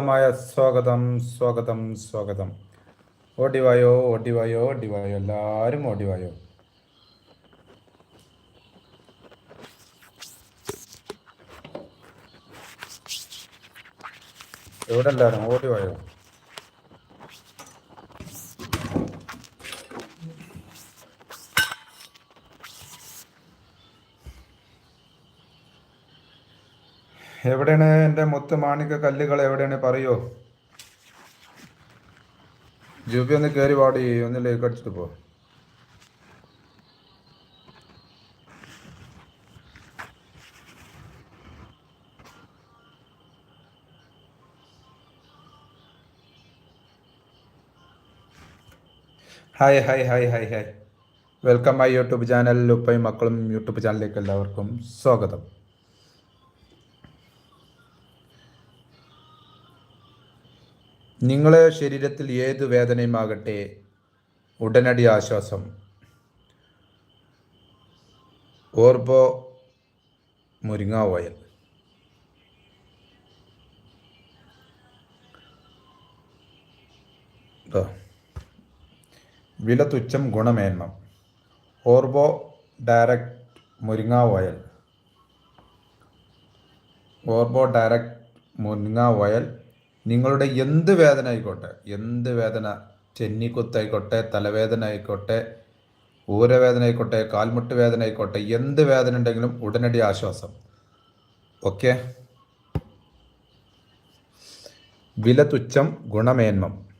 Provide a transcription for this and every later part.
മായ സ്വാഗതം സ്വാഗതം സ്വാഗതം. ഓടിവായോ ഓടിവായോ ഓടിവായോ എല്ലാവരും ഓടിവായോ. എവിടെ എല്ലാവരും ഓടിവായോ? എവിടെയാണ് എന്റെ മുത്ത് മാണിക്ക കല്ലുകൾ എവിടെയാണ്? പറയോ? ജൂബി ഒന്ന് കയറി പാടി ഒന്ന് ലേക്ക് അടിച്ചിട്ട് പോ. Hi hi hi hi hi. Welcome my YouTube channel. ഉപ്പയും മക്കളും യൂട്യൂബ് ചാനലിലേക്ക് എല്ലാവർക്കും സ്വാഗതം. നിങ്ങളെ ശരീരത്തിൽ ഏത് വേദനയുമാകട്ടെ ഉടനടി ആശ്വാസം. ഓർബോ മുരിങ്ങ ഓയിൽ വില തുച്ഛം ഗുണമേന്മ. ഓർബോ ഡയറക്റ്റ് മുരിങ്ങ ഓയിൽ ഓർബോ ഡയറക്റ്റ് മുരിങ്ങ ഓയിൽ നിങ്ങളുടെ എന്ത് വേദന ആയിക്കോട്ടെ എന്ത് വേദന ചെന്നിക്കുത്തായിക്കോട്ടെ തലവേദന ആയിക്കോട്ടെ ഊരവേദന ആയിക്കോട്ടെ കാൽമുട്ട് വേദന ആയിക്കോട്ടെ എന്ത് വേദന ഉണ്ടെങ്കിലും ഉടനടി ആശ്വാസം. ഓക്കെ? വില തുച്ഛം ഗുണമേന്മം.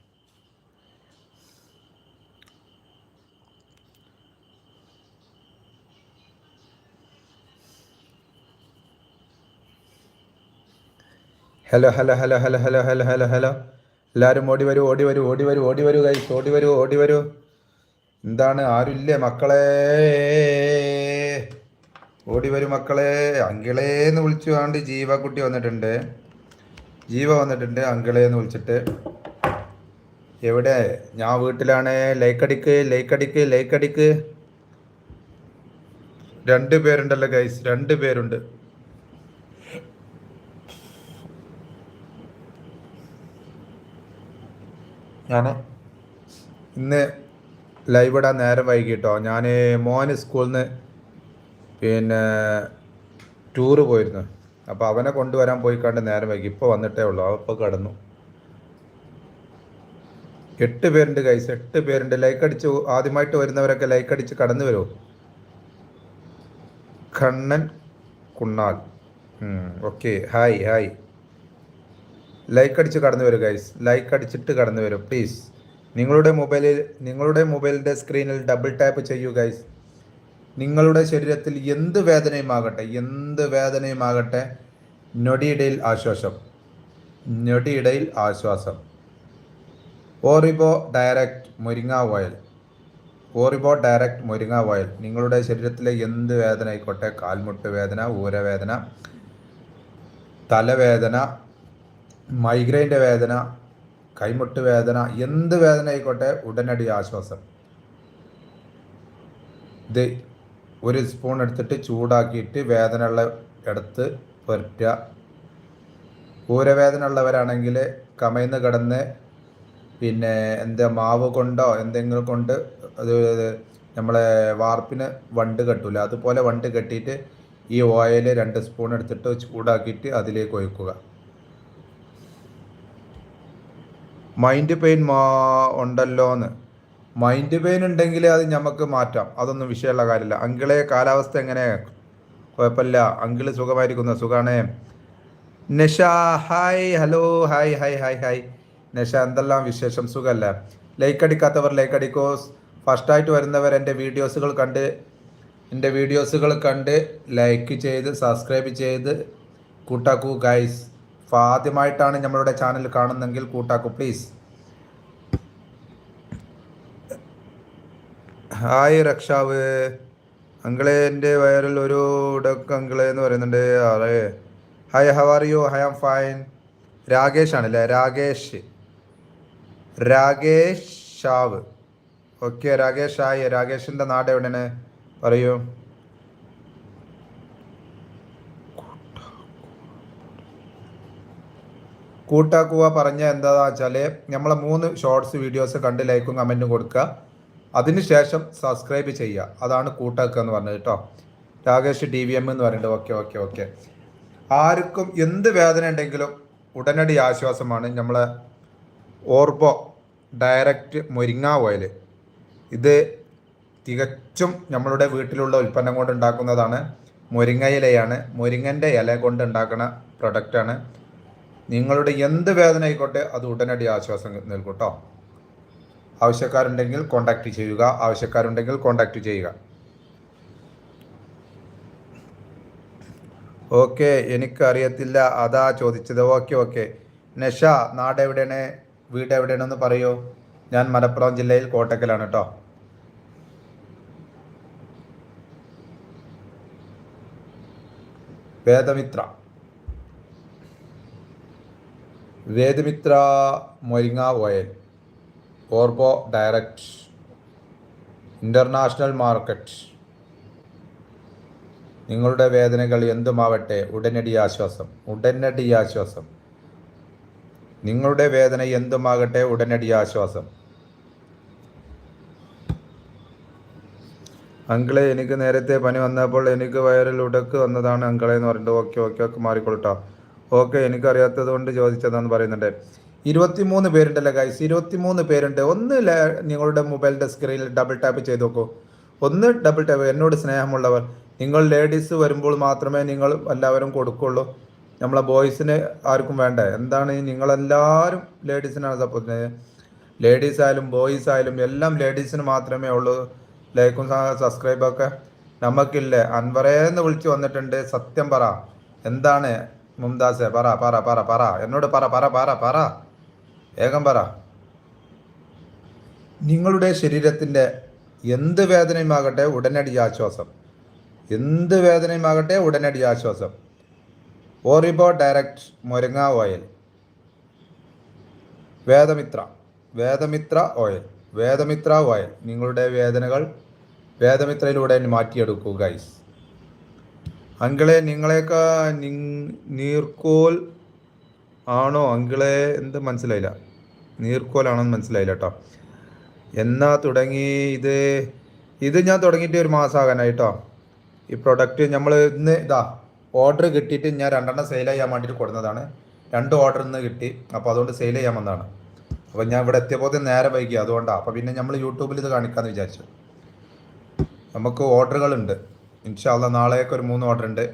Hello hello hello hello hello hello hello hello. എല്ലാവരും ഓടി വരൂ ഓടി വരൂ ഓടി വരൂ ഓടി വരൂ കൈ ഓടി വരൂ ഓടി വരൂ. എന്താണ്? ആരുമില്ലേ മക്കളെ? ഓടി വരൂ മക്കളെ. അങ്കിളേന്ന് വിളിച്ചു കൊണ്ട് ജീവക്കുട്ടി വന്നിട്ടുണ്ട്. ജീവ വന്നിട്ടുണ്ട് അങ്കിളേന്ന് വിളിച്ചിട്ട്. എവിടെ? ഞാൻ വീട്ടിലാണ്. ലൈക്ക് അടിക്ക് ലൈക്ക് അടിക്ക് ലൈക്ക് അടിക്ക്. രണ്ട് പേരുണ്ടല്ലോ ഗൈസ് രണ്ട് പേരുണ്ട്. ഞാൻ ഇന്ന് ലൈവ് ഇടാൻ നേരം വൈകിട്ടോ. ഞാൻ മോന് സ്കൂളിൽ നിന്ന് പിന്നെ ടൂറ് പോയിരുന്നു. അപ്പോൾ അവനെ കൊണ്ടുവരാൻ പോയി കണ്ട് നേരം വൈകി. ഇപ്പോൾ വന്നിട്ടേ ഉള്ളൂ. അപ്പോൾ കടന്നു. എട്ട് പേരുണ്ട് കൈസ് എട്ട് പേരുണ്ട്. ലൈക്ക് അടിച്ച് ആദ്യമായിട്ട് വരുന്നവരൊക്കെ ലൈക്ക് അടിച്ച് കടന്നു വരുമോ Kannan Kunnal. Okay hi hi like അടിച്ച് കടന്നു വരും ഗൈസ് ലൈക്ക് അടിച്ചിട്ട് കടന്നു വരും പ്ലീസ് നിങ്ങളുടെ മൊബൈലിൽ നിങ്ങളുടെ മൊബൈലിന്റെ സ്ക്രീനിൽ ഡബിൾ ടാപ്പ് ചെയ്യൂ ഗൈസ് നിങ്ങളുടെ ശരീരത്തിൽ എന്ത് വേദനയുമാകട്ടെ എന്ത് വേദനയുമാകട്ടെ നൊടിയിടയിൽ ആശ്വാസം. നൊടിയിടയിൽ ആശ്വാസം. ഓറിബോ ഡയറക്റ്റ് മുരിങ്ങ ഓയിൽ ഓറിബോ ഡയറക്റ്റ് മുരിങ്ങ ഓയിൽ നിങ്ങളുടെ ശരീരത്തിലെ എന്ത് വേദന ആയിക്കോട്ടെ കാൽമുട്ട് വേദന ഊരവേദന തലവേദന മൈഗ്രെയിന്റെ വേദന കൈമുട്ട് വേദന എന്ത് വേദന ആയിക്കോട്ടെ ഉടനടി ആശ്വാസം. ഇത് ഒരു സ്പൂൺ എടുത്തിട്ട് ചൂടാക്കിയിട്ട് വേദന ഉള്ള എടുത്ത് പുരട്ടുക. ഊരവേദന ഉള്ളവരാണെങ്കിൽ കമയിന്ന് കിടന്ന് പിന്നെ എന്താ മാവ് കൊണ്ടോ എന്തെങ്കിലും കൊണ്ട് അത് നമ്മളെ വാർപ്പിന് വണ്ട് കെട്ടില്ല അതുപോലെ വണ്ട് കെട്ടിയിട്ട് ഈ ഓയിൽ രണ്ട് സ്പൂൺ എടുത്തിട്ട് ചൂടാക്കിയിട്ട് അതിലേക്ക് ഒഴിക്കുക. മൈൻഡ് പെയിൻ മാ ഉണ്ടല്ലോ എന്ന്. മൈൻഡ് പെയിൻ ഉണ്ടെങ്കിൽ അത് നമുക്ക് മാറ്റാം. അതൊന്നും വിഷയമുള്ള കാര്യമില്ല. അങ്കിളെ കാലാവസ്ഥ എങ്ങനെ? കുഴപ്പമില്ല. അങ്കിൾ സുഖമായിരിക്കുന്നു. സുഖാണേ. Nasha hi hello hi hi hi hi Nasha എന്തെല്ലാം വിശേഷം? സുഖമല്ല? ലൈക്ക് അടിക്കാത്തവർ ലൈക്ക് അടിക്കോ. ഫസ്റ്റായിട്ട് വരുന്നവർ എന്റെ വീഡിയോസുകൾ കണ്ട് എന്റെ വീഡിയോസുകൾ കണ്ട് ലൈക്ക് ചെയ്ത് സബ്സ്ക്രൈബ് ചെയ്ത് കൂട്ടാക്കൂ ഗൈസ് അപ്പോൾ ആദ്യമായിട്ടാണ് നമ്മളുടെ ചാനൽ കാണുന്നെങ്കിൽ കൂട്ടാക്കൂ പ്ലീസ് ഹായ് രക്ഷാവ്. അങ്കിളെ എന്റെ വയറിൽ ഒരു ഡക്ക് എന്ന് പറയുന്നുണ്ട്. Hi how are you I am fine Rakesh ആണല്ലേ? രാകേഷ്. രാകേഷ് ഷാവ് ഓക്കെ രാകേഷ് ആയി. രാകേഷിന്റെ നാട് എവിടെയാണ്? പറയൂ. കൂട്ടാക്കുക പറഞ്ഞ എന്താണെന്ന് വെച്ചാൽ നമ്മളെ മൂന്ന് ഷോർട്സ് വീഡിയോസ് കണ്ട് ലൈക്കും കമന്റും കൊടുക്കുക. അതിനുശേഷം സബ്സ്ക്രൈബ് ചെയ്യുക. അതാണ് കൂട്ടാക്കുക എന്ന് പറഞ്ഞത് കേട്ടോ. രാകേഷ് ഡി വി എം എന്ന് പറയുന്നത് ഓക്കെ ഓക്കെ ഓക്കെ ആർക്കും എന്ത് വേദന ഉണ്ടെങ്കിലും ഉടനടി ആശ്വാസമാണ് നമ്മളെ ഓർബോ ഡയറക്റ്റ് മുരിങ്ങ ഓയിൽ ഇത് തികച്ചും നമ്മളുടെ വീട്ടിലുള്ള ഉൽപ്പന്നം കൊണ്ട് ഉണ്ടാക്കുന്നതാണ്. മുരിങ്ങ ഇലയാണ് മുരിങ്ങന്റെ ഇല കൊണ്ട് ഉണ്ടാക്കുന്ന പ്രൊഡക്റ്റാണ് നിങ്ങളുടെ എന്ത് വേദന ആയിക്കോട്ടെ അത് ഉടനടി ആശ്വാസം നൽകൂട്ടോ. കേട്ടോ ആവശ്യക്കാരുണ്ടെങ്കിൽ കോണ്ടാക്ട് ചെയ്യുക ആവശ്യക്കാരുണ്ടെങ്കിൽ കോണ്ടാക്ട് ചെയ്യുക. ഓക്കെ എനിക്കറിയത്തില്ല. അതാ ചോദിച്ചത്. Okay okay. നഷ നാട് എവിടെയാണ്? വീട് എവിടെയാണെന്ന് പറയൂ. ഞാൻ മലപ്പുറം ജില്ലയിൽ കോട്ടക്കലാണ് കേട്ടോ Vedamitra. Vedamitra മൊരിങ്ങ oil ഓർബോ direct international market. നിങ്ങളുടെ വേദനകൾ എന്തുമാവട്ടെ ഉടനടി ആശ്വാസം ഉടനടി ആശ്വാസം. നിങ്ങളുടെ വേദന എന്തുമാകട്ടെ ഉടനടി ആശ്വാസം. അങ്കിളെ എനിക്ക് നേരത്തെ പനി വന്നപ്പോൾ എനിക്ക് വയറിൽ ഉടക്ക് വന്നതാണ് അങ്കിളെ എന്ന് പറഞ്ഞിട്ട് ഓക്കെ ഓക്കെ ഓക്കെ മാറിക്കൊള്ളട്ടോ. ഓക്കെ എനിക്കറിയാത്തത് കൊണ്ട് ചോദിച്ചതാന്ന് പറയുന്നുണ്ട്. ഇരുപത്തിമൂന്ന് പേരുണ്ടല്ലേ ഗൈസ് ഇരുപത്തിമൂന്ന് പേരുണ്ട്. ഒന്ന് നിങ്ങളുടെ മൊബൈലിന്റെ സ്ക്രീനിൽ ഡബിൾ ടാപ്പ് ചെയ്ത് നോക്കൂ. ഒന്ന് ഡബിൾ ടാപ്പ് എന്നോട് സ്നേഹമുള്ളവർ നിങ്ങൾ ലേഡീസ് വരുമ്പോൾ മാത്രമേ നിങ്ങൾ എല്ലാവരും കൊടുക്കുള്ളൂ. നമ്മളെ ബോയ്സിന് ആർക്കും വേണ്ട. എന്താണ് നിങ്ങളെല്ലാവരും ലേഡീസിനാണ് സപ്പോർട്ട് ചെയ്യുന്നത്. ലേഡീസ് ആയാലും ബോയ്സ് ആയാലും എല്ലാം ലേഡീസിന് മാത്രമേ ഉള്ളൂ. ലൈക്കും സബ്സ്ക്രൈബൊക്കെ നമുക്കില്ലേ അൻവറേന്ന് വിളിച്ചു വന്നിട്ടുണ്ട്. സത്യം പറ. എന്താണ്? മുംതാസെ പറ പറ പറ പറ. എന്നോട് പറ പറ പറ പറ. വേഗം പറ. നിങ്ങളുടെ ശരീരത്തിന്റെ എന്ത് വേദനയുമാകട്ടെ ഉടനടി ആശ്വാസം. എന്ത് വേദനയുമാകട്ടെ ഉടനടി ആശ്വാസം. ഓറിബോ direct മുരങ്ങ oil. Vedamitra Vedamitra oil. Vedamitra oil. നിങ്ങളുടെ വേദനകൾ വേദമിത്രയിലൂടെ മാറ്റിയെടുക്കൂ ഗൈസ് അങ്കിളെ നിങ്ങളെയൊക്കെ നീർക്കോൽ ആണോ? അങ്കിളെ എന്ത് മനസ്സിലായില്ല. നീർക്കോലാണെന്ന് മനസ്സിലായില്ല കേട്ടോ എന്നാ തുടങ്ങി ഇത്? ഇത് ഞാൻ തുടങ്ങിയിട്ട് ഒരു മാസമാകാനായിട്ടോ ഈ പ്രൊഡക്റ്റ് നമ്മൾ ഇന്ന് ഇതാ ഓർഡർ കിട്ടിയിട്ട് ഞാൻ രണ്ടെണ്ണം സെയിൽ ചെയ്യാൻ വേണ്ടിയിട്ട് കൊടുക്കുന്നതാണ് രണ്ട് ഓർഡർ ഇന്ന് കിട്ടി. അപ്പോൾ അതുകൊണ്ട് സെയിൽ ചെയ്യാൻ വന്നതാണ്. അപ്പോൾ ഞാൻ ഇവിടെ എത്തിയപ്പോൾ നേരെ വൈകി. അതുകൊണ്ടാണ് അപ്പോൾ പിന്നെ നമ്മൾ യൂട്യൂബിൽ ഇത് കാണിക്കാമെന്ന് വിചാരിച്ചു. നമുക്ക് ഓർഡറുകളുണ്ട് ഇൻഷാല്ല നാളെയൊക്കെ ഒരു മൂന്ന് ഓർഡർ ഉണ്ട്.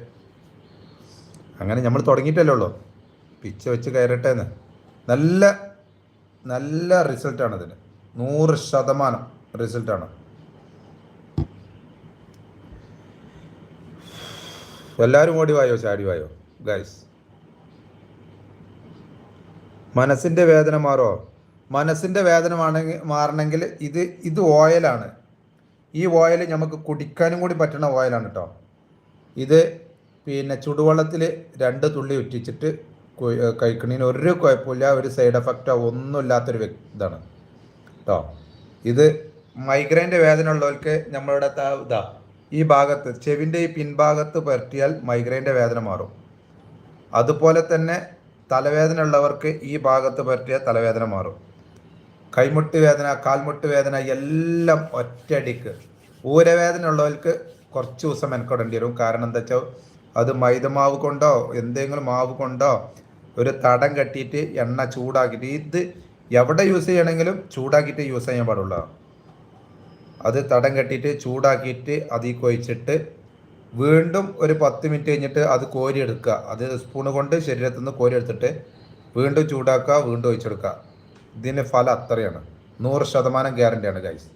അങ്ങനെ നമ്മൾ തുടങ്ങിയിട്ടല്ലേ ഉള്ളൂ. പിച്ച വെച്ച് കയറട്ടെ എന്ന് നല്ല നല്ല റിസൾട്ടാണ് ഇതിന് നൂറ് ശതമാനം റിസൾട്ടാണ് എല്ലാവരും ഓടി വായോ? ചാടി വായോ? ഗൈസ് മനസ്സിന്റെ വേദന മാറോ? മനസ്സിന്റെ വേദന മാറണമെങ്കിൽ ഇത് ഇത് ഓയിലാണ് ഈ ഓയിൽ നമുക്ക് കുടിക്കാനും കൂടി പറ്റുന്ന ഓയിലാണ് കേട്ടോ ഇത് പിന്നെ ചുടുവെള്ളത്തിൽ രണ്ട് തുള്ളി ഉറ്റിച്ചിട്ട് കഴിക്കണതിന് ഒരു കുഴപ്പമില്ല ഒരു സൈഡ് എഫക്റ്റോ ഒന്നുമില്ലാത്തൊരു ഇതാണ് കേട്ടോ ഇത് മൈഗ്രൈന്റെ വേദന ഉള്ളവർക്ക് നമ്മളുടെ ഇതാ ഈ ഭാഗത്ത് ചെവിന്റെ ഈ പിൻഭാഗത്ത് പുരട്ടിയാൽ മൈഗ്രൈന്റെ വേദന മാറും. അതുപോലെ തന്നെ തലവേദന ഉള്ളവർക്ക് ഈ ഭാഗത്ത് പുരട്ടിയാൽ തലവേദന മാറും. കൈമുട്ട് വേദന കാൽമുട്ട് വേദന എല്ലാം ഒറ്റയടിക്ക്. ഊരവേദന ഉള്ളവർക്ക് കുറച്ച് ദിവസം മെനക്കെടേണ്ടി വരും. കാരണം എന്താ വെച്ചാൽ അത് മൈദമാവ് കൊണ്ടോ എന്തെങ്കിലും മാവ് കൊണ്ടോ ഒരു തടം കെട്ടിയിട്ട് എണ്ണ ചൂടാക്കിയിട്ട് ഇത് എവിടെ യൂസ് ചെയ്യണമെങ്കിലും ചൂടാക്കിയിട്ട് യൂസ് ചെയ്യാൻ പാടുള്ളൂ. അത് തടം കെട്ടിയിട്ട് ചൂടാക്കിയിട്ട് അതിൽ കൊഴിച്ചിട്ട് വീണ്ടും ഒരു പത്ത് മിനിറ്റ് കഴിഞ്ഞിട്ട് അത് കോരിയെടുക്കുക. അത് സ്പൂണ് കൊണ്ട് ശരീരത്തിൽ നിന്ന് കോരി എടുത്തിട്ട് വീണ്ടും ചൂടാക്കുക വീണ്ടും ഒഴിച്ചെടുക്കുക. ഇതിന് ഫലം അത്രയാണ്. നൂറ് ശതമാനം ഗ്യാരണ്ടിയാണ് ഗൈസ്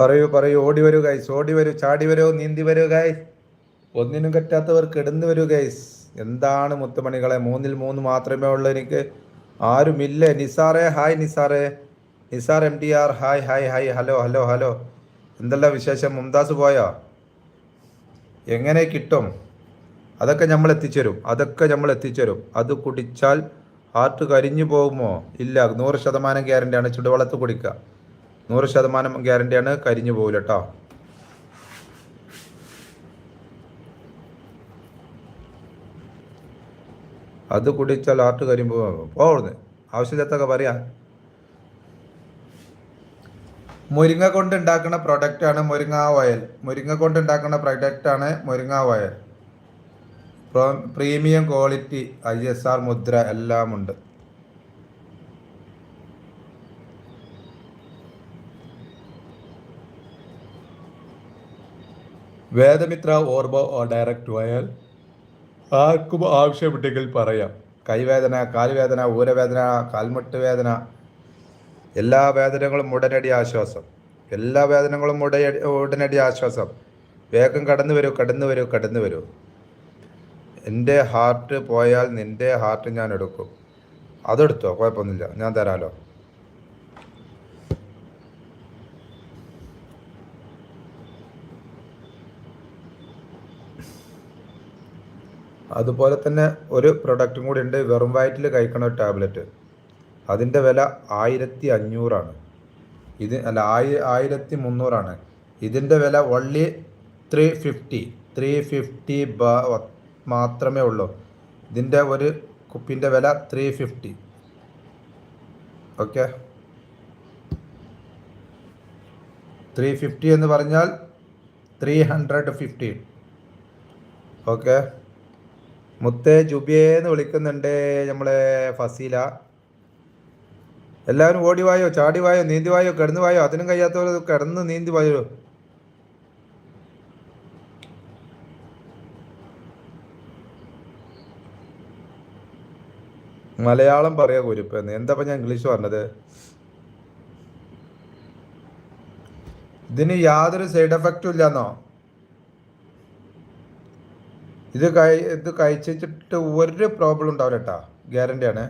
പറയൂ പറയൂ ഓടി വരൂ ഗൈസ് ഓടി വരൂ ചാടി വരൂ നീന്തി വരൂ ഗൈസ് ഒന്നിനും പറ്റാത്തവർ കിടന്നു വരൂ ഗൈസ് എന്താണ് മുത്തുമണികളെ മൂന്നിൽ മൂന്ന് മാത്രമേ ഉള്ളൂ എനിക്ക്. ആരുമില്ല. നിസാറേ hi നിസാറേ. Nisar M T R hi hi hi hello hello hello എന്തല്ല വിശേഷം? മുംതാസ് പോയോ? എങ്ങനെ കിട്ടും? അതൊക്കെ നമ്മൾ എത്തിച്ചേരും. അതൊക്കെ നമ്മൾ എത്തിച്ചേരും. അത് കുടിച്ചാൽ ഹാർട്ട് കരിഞ്ഞു പോകുമോ? ഇല്ല. നൂറ് ശതമാനം ഗ്യാരണ്ടിയാണ് ചുടുവെള്ളത്ത് കുടിക്കുക. നൂറ് ശതമാനം ഗ്യാരണ്ടിയാണ് കരിഞ്ഞു പോകില്ല കേട്ടോ അത് കുടിച്ചാൽ ആർട്ട് കരിയുമ്പോ പോകുന്നത് ആവശ്യമില്ലാത്തൊക്കെ പറയാ. മുരിങ്ങ കൊണ്ട് ഉണ്ടാക്കുന്ന പ്രൊഡക്റ്റ് ആണ് മുരിങ്ങ ഓയിൽ മുരിങ്ങ കൊണ്ട് ഉണ്ടാക്കുന്ന പ്രൊഡക്റ്റ് ആണ് മുരിങ്ങ oil premium quality I S R മുദ്ര വേദമിത്ര ഓർബോ ഡയറക്റ്റ് ആയാൽ ആർക്കും ആവശ്യമുണ്ടെങ്കിൽ പറയാം. കൈവേദന കാൽവേദന ഊരവേദന കാൽമുട്ട് വേദന എല്ലാ വേദനകളും ഉടനടി ആശ്വാസം. എല്ലാ വേദനകളും ഉടനടി ഉടനടി ആശ്വാസം. വേഗം കടന്നു വരൂ കടന്നു വരൂ കടന്നു വരൂ. എന്റെ ഹാർട്ട് പോയാൽ നിന്റെ ഹാർട്ട് ഞാൻ എടുക്കും. അതെടുത്തോ? കുഴപ്പമൊന്നുമില്ല. ഞാൻ തരാലോ? അതുപോലെ തന്നെ ഒരു പ്രൊഡക്റ്റും കൂടി ഉണ്ട് വെറും വയറ്റിൽ കഴിക്കണ ഒരു ടാബ്ലറ്റ് അതിന്റെ വില ആയിരത്തി അഞ്ഞൂറാണ്. ഇത് അല്ല ആയി ആയിരത്തി മുന്നൂറാണ്. ഇതിന്റെ വില only three fifty three fifty മാത്രമേ ഉള്ളൂ. ഇതിന്റെ ഒരു കുപ്പിന്റെ വില three fifty okay three fifty എന്ന് പറഞ്ഞാൽ ത്രീ ഹൺഡ്രഡ് ഫിഫ്റ്റി ഓക്കെ മുത്തേ ജുബിയെന്ന് വിളിക്കുന്നുണ്ട് നമ്മളെ ഫസീല. എല്ലാവരും ഓടി വായോ ചാടി വായോ നീന്തി വായോ കിടന്നു വായോ? അതിനും കഴിയാത്തവർ കിടന്ന് നീന്തി വായോ? മലയാളം പറയാ കുരിപ്പെന്ന് എന്താ ഞാൻ ഇംഗ്ലീഷ് പറഞ്ഞത്? ഇതിന് യാതൊരു സൈഡ് എഫക്റ്റും ഇല്ലെന്നോ? ഇത് ഇത് കഴിച്ചിട്ട് ഒരു പ്രോബ്ലം ഉണ്ടാവില്ല കേട്ടാ ഗ്യാരണ്ടിയാണ്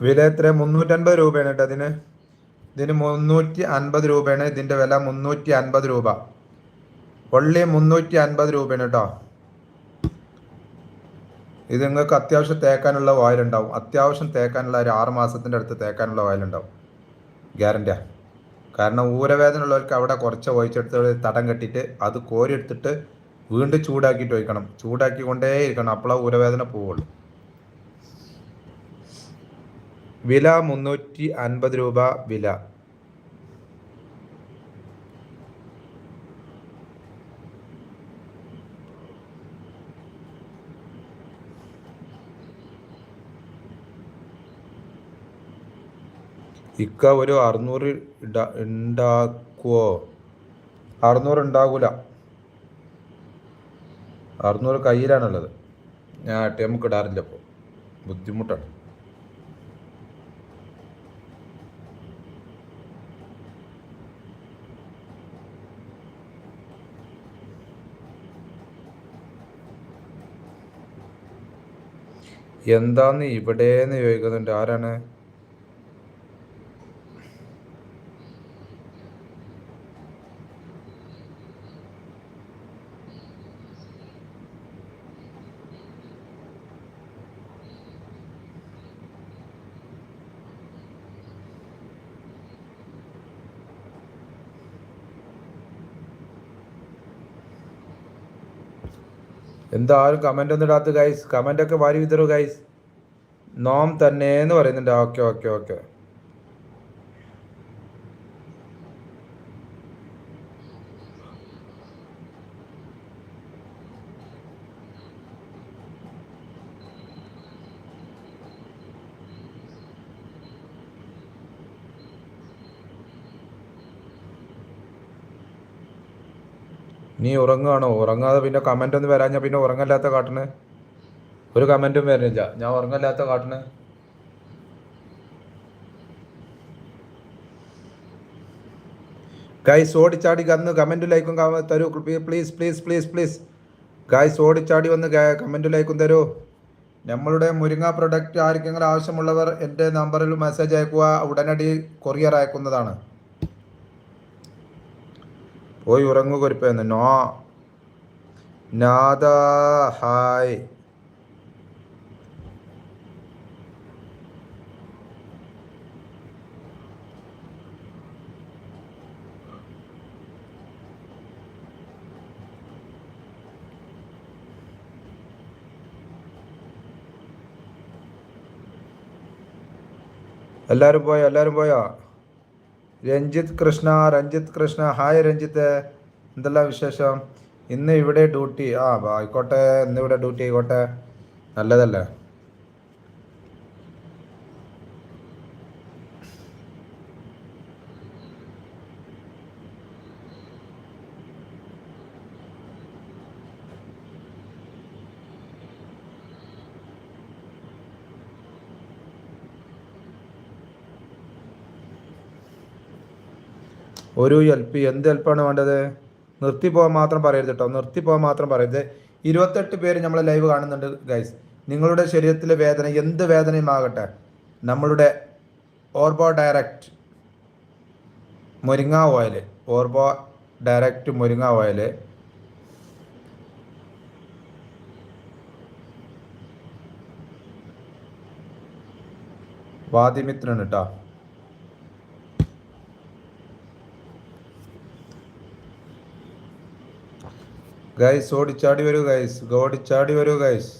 വില എത്ര മുന്നൂറ്റൻപത് രൂപയാണ് കേട്ടോ അതിന് ഇതിന് മുന്നൂറ്റി അൻപത് രൂപയാണ്. ഇതിന്റെ വില മുന്നൂറ്റി അൻപത് രൂപ. ഒള്ളി മുന്നൂറ്റി അൻപത് രൂപയാണ് കേട്ടോ. ഇത് നിങ്ങൾക്ക് അത്യാവശ്യം തേക്കാനുള്ള ഓയിൽ ഉണ്ടാവും. അത്യാവശ്യം തേക്കാനുള്ള ഒരു ആറ് മാസത്തിന്റെ അടുത്ത് തേക്കാനുള്ള ഓയിൽ ഉണ്ടാവും. ഗ്യാരണ്ടിയാ കാരണം ഊരവേദന ഉള്ളവർക്ക് അവിടെ കുറച്ച് ഒഴിച്ചെടുത്ത് തടം കെട്ടിയിട്ട് അത് കോരിയെടുത്തിട്ട് വീണ്ടും ചൂടാക്കിയിട്ട് ഒഴിക്കണം. ചൂടാക്കി കൊണ്ടേ ഇരിക്കണം അപ്പോഴാണ് ഊരവേദന പോവുള്ളൂ. വില മുന്നൂറ്റി അൻപത് രൂപ വില. ഇക്ക ഒരു അറുന്നൂറ് ഉണ്ടാക്കുവോ അറുന്നൂറ് ഉണ്ടാകൂല അറുന്നൂറ് കയ്യിലാണുള്ളത്. ഞാൻ നമുക്ക് ഇടാറില്ല അപ്പോൾ ബുദ്ധിമുട്ടാണ്. എന്താന്ന് ഇവിടെന്ന് ചോദിക്കുന്നുണ്ട്. ആരാണ്? എന്താ ആരും കമന്റ് ഒന്നും ഇടാത്ത ഗൈസ് കമന്റ് ഒക്കെ വാരി വിതറു ഗൈസ് നോം തന്നെ എന്ന് പറയുന്നുണ്ട് ഓക്കെ ഓക്കെ ഓക്കെ നീ ഉറങ്ങുകയാണോ ഉറങ്ങാതെ പിന്നെ കമന്റ് ഒന്നും വരാഞ്ഞാൽ പിന്നെ ഉറങ്ങല്ലാത്ത കാട്ടണ് ഒരു കമന്റും വരുന്നില്ല ഞാൻ ഉറങ്ങല്ലാത്ത കാട്ടണ് ഗൈസ് ഓടിച്ചാടി കന്ന് കമന്റും ലൈക്കും തരൂ. Please please please please guys ഓടിച്ചാടി വന്ന് കമന്റും ലൈക്കും തരൂ. നമ്മളുടെ മുരിങ്ങ പ്രൊഡക്റ്റ് ആർക്കെങ്കിലും ആവശ്യമുള്ളവർ എന്റെ നമ്പറിൽ മെസ്സേജ് അയക്കുക. ഉടനടി കൊറിയർ അയക്കുന്നതാണ്. പോയി ഉറങ്ങുക കുരിപ്പെന്ന് നോ നാദ ഹായ്. എല്ലാവരും പോയോ? എല്ലാവരും പോയോ? രഞ്ജിത്ത് കൃഷ്ണ രഞ്ജിത്ത് കൃഷ്ണ. ഹായ് രഞ്ജിത്ത്. എന്തെല്ലാം വിശേഷം? ഇന്ന് ഇവിടെ ഡ്യൂട്ടി. ആ ആയിക്കോട്ടെ. ഇന്ന് ഇവിടെ ഡ്യൂട്ടി ആയിക്കോട്ടെ. നല്ലതല്ലേ? ഒരു എൽ പി എന്ത് ഹെൽപ്പാണ് വേണ്ടത്? നിർത്തി പോകാൻ മാത്രം പറയരുത് കേട്ടോ നിർത്തി പോകാൻ മാത്രം പറയരുത്. ഇരുപത്തെട്ട് പേര് നമ്മൾ ലൈവ് കാണുന്നുണ്ട് ഗൈസ് നിങ്ങളുടെ ശരീരത്തിലെ വേദന എന്ത് വേദനയും ആകട്ടെ. നമ്മളുടെ ഓർബോ ഡയറക്റ്റ് മുരിങ്ങ ഓയിൽ ഓർബോ ഡയറക്റ്റ് മുരിങ്ങ ഓയിൽ വാദിമിത്രൻ കേട്ടോ ഗൈസ് ഓടിച്ചാടി വരൂ ഗൈസ് ഓടിച്ചാടി വരൂ ഗൈസ്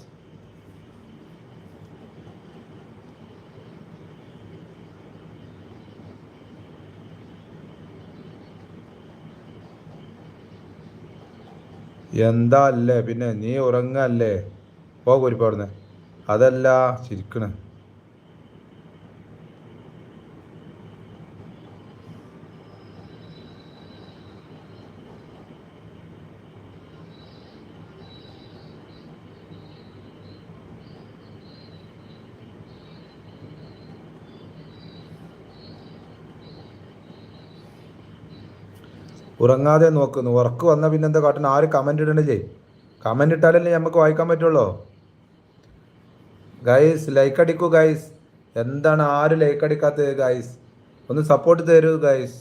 എന്താ അല്ലേ? പിന്നെ നീ ഉറങ്ങല്ലേ? പോകുരിപ്പാടുന്ന് അതല്ല ചിരിക്കണേ. ഉറങ്ങാതെ നോക്കുന്നു ഉറക്ക് വന്നാൽ പിന്നെ എന്താ കാട്ടണം ആര് കമന്റ് ഇടണില്ലേ? കമന്റ് ഇട്ടാലല്ലേ നമുക്ക് വായിക്കാൻ പറ്റുള്ളൂ. ഗൈസ് ലൈക്ക് അടിക്കൂ ഗൈസ് എന്താണ് ആര് ലൈക്ക് അടിക്കാത്തത് ഗൈസ് ഒന്ന് സപ്പോർട്ട് തരൂ ഗൈസ്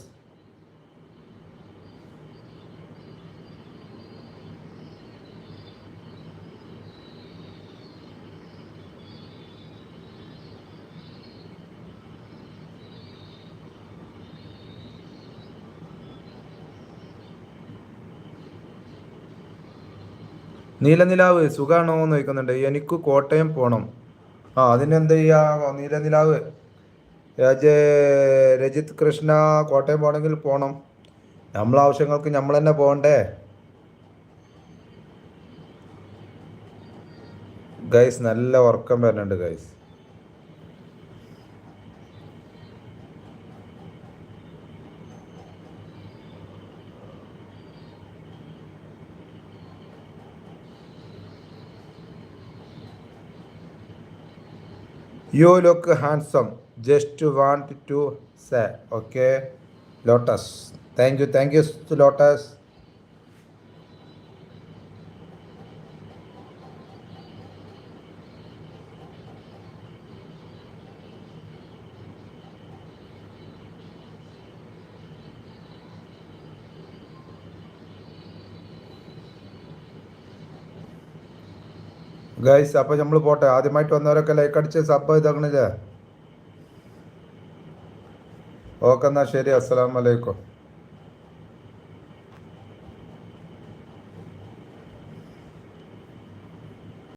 നീലനിലാവ് സുഖാണോ എന്ന് ചോദിക്കുന്നുണ്ട്. എനിക്ക് കോട്ടയം പോകണം ആ അതിനെന്ത് ചെയ്യാ? നീലനിലാവ്. രജിത് കൃഷ്ണ കോട്ടയം പോകണമെങ്കിൽ പോകണം നമ്മളെ ആവശ്യങ്ങൾക്ക് നമ്മൾ തന്നെ പോകണ്ടേ? ഗൈസ് നല്ല ഉറക്കം വരുന്നുണ്ട് guys you look handsome just want to say okay lotus thank you thank you lotus guys അപ്പോൾ നമ്മൾ പോട്ടെ. ആദ്യമായിട്ട് വന്നവരൊക്കെ ലൈക്ക് അടിച്ച് സബ് ഇതാക്കണില്ലേ? ഓക്കെ എന്നാൽ ശരി. അസ്സാം വലൈക്കും